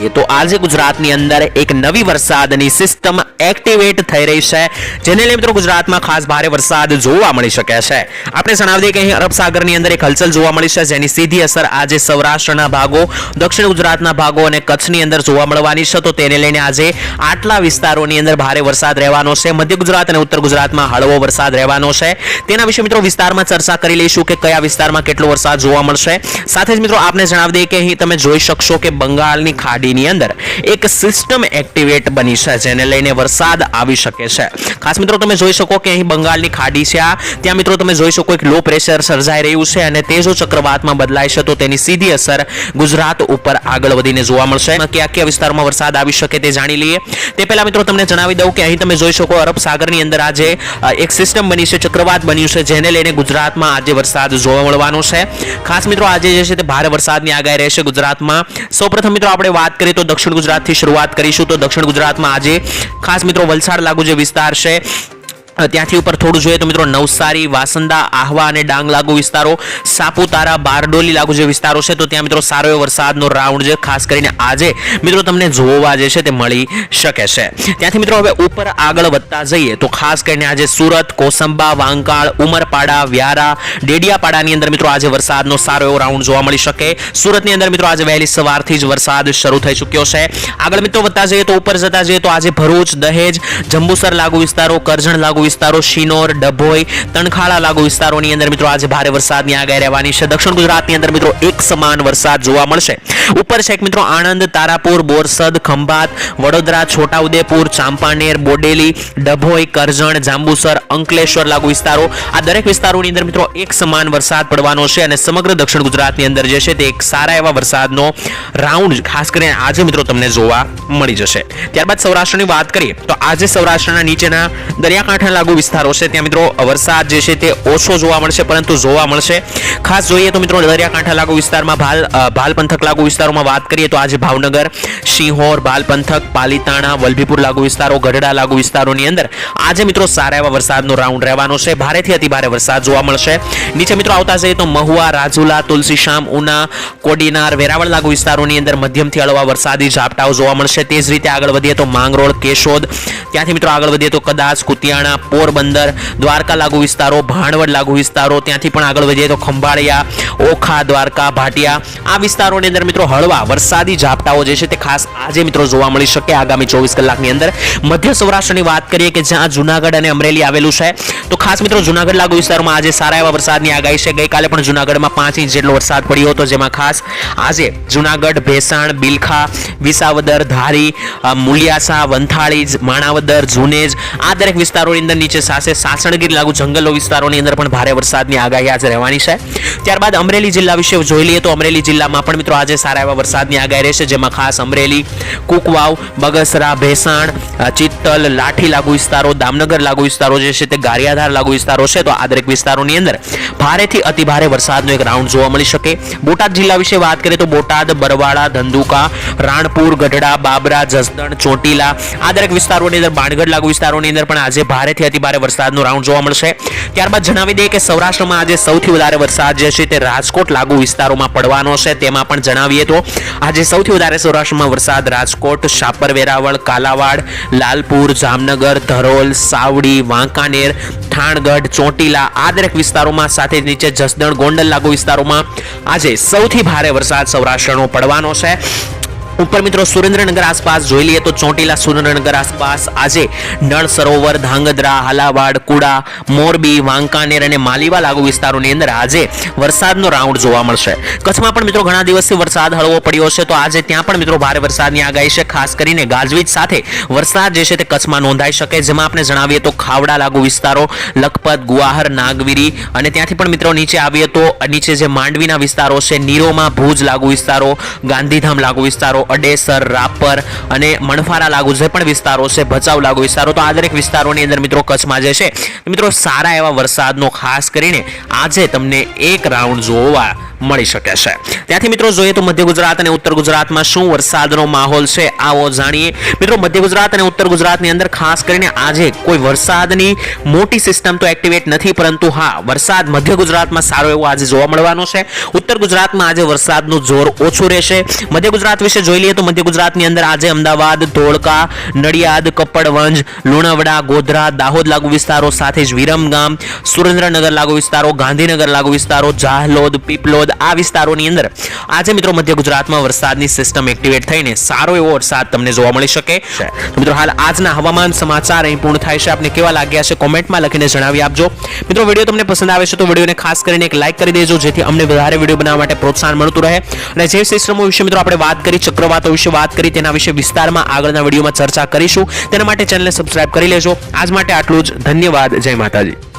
એ તો આજે ગુજરાતની અંદર એક નવી વરસાદની સિસ્ટમ એક્ટિવેટ થઈ રહી છે, જેને લઈ મિત્રો ગુજરાતમાં ખાસ ભારે વરસાદ જોવા મળી શકે છે. આપણે જણાવી દઈએ કે અહીં અરબ સાગરની અંદર એક હલચલ જોવા મળી છે, જેની સીધી અસર આજે સૌરાષ્ટ્રના ભાગો, દક્ષિણ ગુજરાતના ભાગો અને કચ્છની અંદર જોવા મળવાની છે. તો તેને લઈને આજે આટલા વિસ્તારોની અંદર ભારે વરસાદ રહેવાનો છે. મધ્ય ગુજરાત અને ઉત્તર ગુજરાતમાં હળવો વરસાદ રહેવાનો છે. તેના વિશે મિત્રો વિસ્તારમાં ચર્ચા કરી લઈશું કે કયા વિસ્તારમાં કેટલો વરસાદ જોવા મળશે. સાથે જ મિત્રો આપને જણાવી દઈએ કે અહીં તમે જોઈ શકશો કે બંગાળની ખાડીની અંદર એક સિસ્ટમ એક્ટિવેટ બની છે, જેને લઈને વરસાદ આવી શકે છે. ખાસ મિત્રો, તમે જોઈ શકો કે અહીં બંગાળની ખાડી છે આ. ત્યાં મિત્રો, તમે જોઈ શકો એક લો પ્રેશર સર્જાઈ રહ્યું છે અને તે જો ચક્રવાતમાં બદલાય છે, તો તેની સીધી અસર ગુજરાત ઉપર આગળ વધીને જોવા મળશે. કયા કયા વિસ્તારમાં વરસાદ આવી શકે તે જાણી લઈએ. તે પહેલા મિત્રો, તમને જણાવી દઉં કે અહીં તમે જોઈ શકો અરબ સાગરની અંદર આજે એક સિસ્ટમ બની છે, ચક્રવાત બન્યું છે, જેને લઈને ગુજરાતમાં આજે વરસાદ જોવા મળવાનો છે. ખાસ મિત્રો, આજે જે છે તે ભારે વરસાદની આગાહી રહેશે ગુજરાતમાં. સૌપ્રથમ મિત્રો, આપણે વાત કરીએ તો દક્ષિણ ગુજરાતથી શરૂઆત કરીશું. તો દક્ષિણ ગુજરાતમાં આજે ખાસ મિત્રો વલસાડ લાગુ જે વિસ્તાર છે ત્યાંથી ઉપર થોડું જોઈએ તો મિત્રો નવસારી, વાસંદા, આહવા અને ડાંગ લાગુ વિસ્તારો, સાપુતારા, બારડોલી લાગુ જે વિસ્તારો છે, તો ત્યાં મિત્રો સારો એવો વરસાદનો રાઉન્ડ છે. ખાસ કરીને આજે મિત્રો તમને જોવા જે છે તે મળી શકે છે. ત્યાંથી મિત્રો હવે ઉપર આગળ વધતા જઈએ તો ખાસ કરીને આજે સુરત, કોસંબા, વાંકાળ, ઉમરપાડા, વ્યારા, ડેડિયાપાડાની અંદર મિત્રો આજે વરસાદનો સારો એવો રાઉન્ડ જોવા મળી શકે. સુરતની અંદર મિત્રો આજે વહેલી સવારથી જ વરસાદ શરૂ થઈ ચૂક્યો છે. આગળ મિત્રો વધતા જઈએ તો ઉપર જતા જઈએ તો આજે ભરૂચ, દહેજ, જંબુસર લાગુ વિસ્તારો, કરજણ લાગુ વિસ્તારો શિનોર, ડભોઈ, તણખાળા લાગુ વિસ્તારોની અંદર મિત્રો આજે ભારે વરસાદની આગાહી રહેવાની છે. દક્ષિણ ગુજરાતની અંદર મિત્રો એક સમાન વરસાદ જોવા મળશે. ઉપર છે મિત્રો આણંદ, તારાપુર, બોરસદ, ખંભાત, વડોદરા, છોટાઉદેપુર, ચાંપાનેર, બોડેલી, ડભોઈ, કરજણ, જાંબુસર, અંકલેશ્વર લાગુ વિસ્તારો. આ દરેક વિસ્તારોની અંદર મિત્રો એક સમાન વરસાદ પડવાનો છે અને સમગ્ર દક્ષિણ ગુજરાતની અંદર જે છે તે એક સારા એવા વરસાદનો રાઉન્ડ ખાસ કરીને આજે મિત્રો તમને જોવા મળી જશે. ત્યારબાદ સૌરાષ્ટ્રની વાત કરીએ, તો આજે સૌરાષ્ટ્રના નીચેના દરિયાકાંઠા લાગુ વિસ્તારો છે. ત્યાં મિત્રો વરસાદ જે છે તે ઓછો જોવા મળશે, પરંતુ જોવા મળશે. ખાસ જોઈએ તો મિત્રો દરિયાકાંઠા લાગુ વિસ્તારમાં ભાલ ભાલ પંથક લાગુ વિસ્તારોમાં વાત કરીએ તો આજે ભાવનગર સિંહોર ભાલ પંથક પાલીતાણા, વલભીપુર લાગુ વિસ્તારો, ગઢડા લાગુ વિસ્તારોની અંદર આજે મિત્રો સારા એવા વરસાદનો રાઉન્ડ રહેવાનો છે. ભારેથી અતિ ભારે વરસાદ જોવા મળશે. નીચે મિત્રો આવતા જઈએ તો મહુવા, રાજુલા તુલસીશ્યામ ઉના, કોડીનાર, વેરાવળ લાગુ વિસ્તારોની અંદર મધ્યમથી હળવા વરસાદી ઝાપટાઓ જોવા મળશે. તે જ રીતે આગળ વધીએ તો માંગરોળ, કેશોદ. ત્યાંથી મિત્રો આગળ વધીએ તો કદાચ કુતિયાણા પોરબંદર, દ્વારકા લાગુ વિસ્તારો, ભાણવડ લાગુ વિસ્તારો, ત્યાંથી પણ આગળ વધીએ તો ખંભાળિયા, ઓખા, દ્વારકા, ભાટિયા, આ વિસ્તારોની અંદર મિત્રો હળવા વરસાદી ઝાપટાઓ જે છે તે ખાસ આજે મિત્રો જોવા મળી શકે આગામી ચોવીસ કલાકની અંદર મધ્ય સૌરાષ્ટ્રની વાત કરીએ કે જ્યાં જુનાગઢ અને અમરેલી આવેલું છે, તો ખાસ મિત્રો જુનાગઢ લાગુ વિસ્તારમાં આજે સારા એવા વરસાદની આગાહી છે. ગઈકાલે પણ જુનાગઢમાં પાંચ ઇંચ જેટલો વરસાદ પડ્યો હતો, જેમાં ખાસ આજે જુનાગઢ, ભેસાણ, બિલખા, વિસાવદર, ધારી મુલિયાસા, વંથાળી, માણાવદર જુનેજ આ દરેક વિસ્તારોની અંદર નીચે સાથે સાસણગીર લાગુ જંગલો વિસ્તારોની અંદર પણ ભારે વરસાદની આગાહી આજે રહેવાની છે. ત્યારબાદ અમરેલી જિલ્લા વિશે જોઈ લઈએ તો અમરેલી જિલ્લામાં પણ મિત્રો આજે સારા એવા વરસાદની આગાહી રહેશે જેમાં ખાસ અમરેલી, કુકવાવ, બગસરા, ભેસાણ ચિત્તલ, લાઠી લાગુ વિસ્તારો, દામનગર લાગુ વિસ્તારો જે છે તે ગારિયાધાર લાગુ વિસ્તારો છે. તો આ દરેક વિસ્તારોની અંદર ભારેથી અતિ ભારે વરસાદનો એક રાઉન્ડ જોવા મળી શકે. બોટાદ જિલ્લા વિશે વાત કરીએ તો બોટાદ બરવાડા ધંધુકા, રાણપુર, ગઢડા, બાબરા, જસદણ, ચોટીલા આ દરેક વિસ્તારોની અંદર, બાણગઢ લાગુ વિસ્તારોની અંદર પણ આજે ભારેથી અતિ ભારે વરસાદનો રાઉન્ડ જોવા મળશે. ત્યારબાદ જણાવી દઈએ કે સૌરાષ્ટ્રમાં આજે સૌથી વધારે વરસાદ જે છે તે રાજકોટ લાગુ વિસ્તારોમાં પડવાનો છે. તેમાં પણ જણાવીએ તો આજે સૌથી વધારે સૌરાષ્ટ્રમાં વરસાદ રાજકોટ શાપર વેરાવળ કાલાવાડ, લાલપુર, જામનગર, ધરોલ, સાવડી, વાંકાનેર, થાણગઢ, ચોટીલા આ દરેક વિસ્તારોમાં સાથે નીચે જસદણ, ગોંડલ લાગુ વિસ્તારોમાં આજે સૌથી ભારે વરસાદ સૌરાષ્ટ્રનો પડવાનો છે. ઉપર મિત્રો સુરેન્દ્રનગર આસપાસ જોઈ લઈએ તો ચોટીલા સુરેન્દ્રનગર આસપાસ આજે નળ સરોવર, ધાંગધ્રા, હાલાવાડ, કુડા, મોરબી, વાંકાનેર અને માલીવા લાગુ વિસ્તારોની અંદર આજે વરસાદનો રાઉન્ડ જોવા મળશે. કચ્છમાં પણ મિત્રો ઘણા દિવસથી વરસાદ હળવો પડ્યો છે, તો આજે ત્યાં પણ મિત્રો ભારે વરસાદની આગાહી છે, ખાસ કરીને ગાજવીજ સાથે વરસાદ જે છે તે કચ્છમાં નોંધાઈ શકે, જેમાં આપણે જણાવીએ તો ખાવડા લાગુ વિસ્તારો, લખપત, ગુવાહર, નાગવીરી અને ત્યાંથી પણ મિત્રો નીચે આવીએ તો નીચે જે માંડવીના વિસ્તારો છે, નીરોમાં ભુજ લાગુ વિસ્તારો, ગાંધીધામ લાગુ વિસ્તારો અડેસર, રાપર અને મણફારા લાગુ જે પણ વિસ્તારો છે, ભચાઉ લાગુ વિસ્તારો, તો આ દરેક વિસ્તારોની અંદર મિત્રો કચ્છમાં જે છે, મિત્રો સારા એવા વરસાદનો ખાસ કરીને આજે તમને એક રાઉન્ડ જોવા મળી શકે છે. ત્યાંથી મિત્રો જોઈએ તો મધ્ય ગુજરાત અને ઉત્તર ગુજરાતમાં શું વરસાદનો માહોલ છે આવો જાણીએ. મિત્રો, મધ્ય ગુજરાત અને ઉત્તર ગુજરાતની અંદર ખાસ કરીને આજે કોઈ વરસાદની મોટી સિસ્ટમ તો એક્ટિવેટ નથી, પરંતુ હા, વરસાદ મધ્ય ગુજરાતમાં સારો એવો આજે જોવા મળવાનો છે. ઉત્તર ગુજરાતમાં આજે વરસાદનું જોર ઓછું રહેશે. મધ્ય ગુજરાત વિશે જોઈ લઈએ તો મધ્ય ગુજરાતની અંદર આજે અમદાવાદ, ધોળકા, નડિયાદ, કપડવંજ, લુણાવડા, ગોધરા, દાહોદ લાગુ વિસ્તારો સાથે જ વિરમગામ, સુરેન્દ્રનગર લાગુ વિસ્તારો, ગાંધીનગર લાગુ વિસ્તારો જાહલોદ પીપલોદ આ વિસ્તારોની અંદર. આજે મિત્રો મધ્ય ગુજરાતમાં વરસાદની સિસ્ટમ એક્ટિવેટ થઈને સારો એવો વરસાદ તમને જોવા મળી શકે. છે. મિત્રો હાલ આજના હવામાન સમાચાર અહીં પૂર્ણ થાય છે. આપને કેવા લાગ્યા છે કોમેન્ટમાં લખીને જણાવી આપજો. મિત્રો વીડિયો તમને પસંદ આવે છે તો વિડીયોને ખાસ કરીને એક લાઇક કરી દેજો જેથી અમને વધારે વીડિયો બનાવવા માટે પ્રોત્સાહન મળતું રહે. અને જે સિસ્ટમો વિશે મિત્રો આપણે વાત કરી ચક્રવાતો વિશે વાત કરી તેના વિશે વિસ્તારમાં આગળના વિડીયોમાં ચર્ચા કરીશું. તેના માટે ચેનલને સબસ્ક્રાઇબ કરી લેજો. આજ માટે આટલું જ. ધન્યવાદ. જય માતાજી.